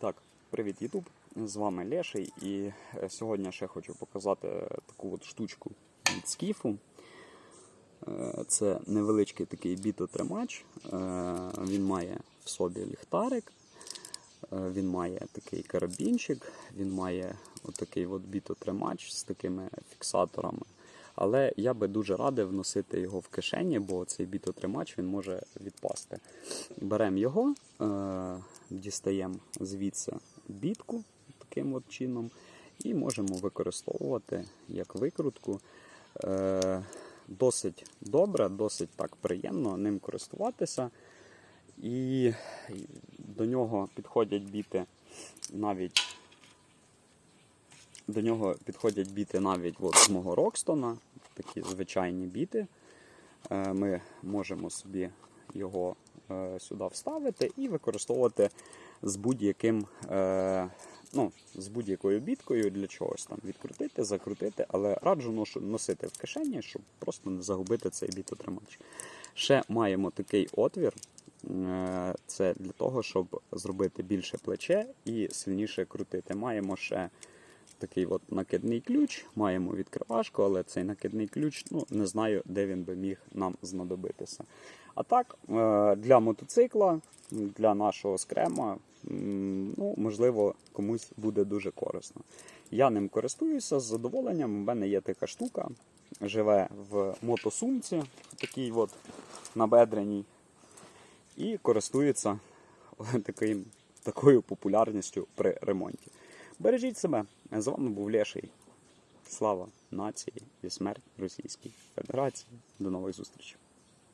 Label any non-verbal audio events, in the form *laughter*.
Так, привіт, Ютуб. З вами Леший, і е, сьогодні ще хочу показати таку от штучку від скіфу. Е, Це невеличкий такий бітотримач. Е, Він має в собі ліхтарик, він має такий карабінчик, він має отакий от бітотримач з такими фіксаторами. Але я би дуже радив носити його в кишені, бо цей бітотримач він може відпасти. Беремо його, дістаємо звідси бітку таким от чином і можемо використовувати як викрутку. Е, Досить добре, досить так приємно ним користуватися. І до нього підходять біти навіть до нього підходять біти навіть от з мого Рокстона, такі звичайні біти. Е, Ми можемо собі його сюди вставити і використовувати з будь-яким, е, ну, з будь-якою біткою для чогось там відкрутити, закрутити, але раджу ношу- носити в кишені, щоб просто не загубити цей бітотримач. Ще маємо такий отвір. Е, Це для того, щоб зробити більше плече і сильніше крутити. Маємо ще такий от накидний ключ, маємо відкривашку, але цей накидний ключ, ну не знаю, де він би міг нам знадобитися. А так, е, для мотоцикла, для нашого скрема, ну, можливо, комусь буде дуже корисно. Я ним користуюся з задоволенням. У мене є така штука, живе в мотосумці, такій от набедреній, і користується *laughs* такою популярністю при ремонті. Бережіть себе. З вами був Леший. Слава нації і смерть Російській Федерації. До нових зустрічей.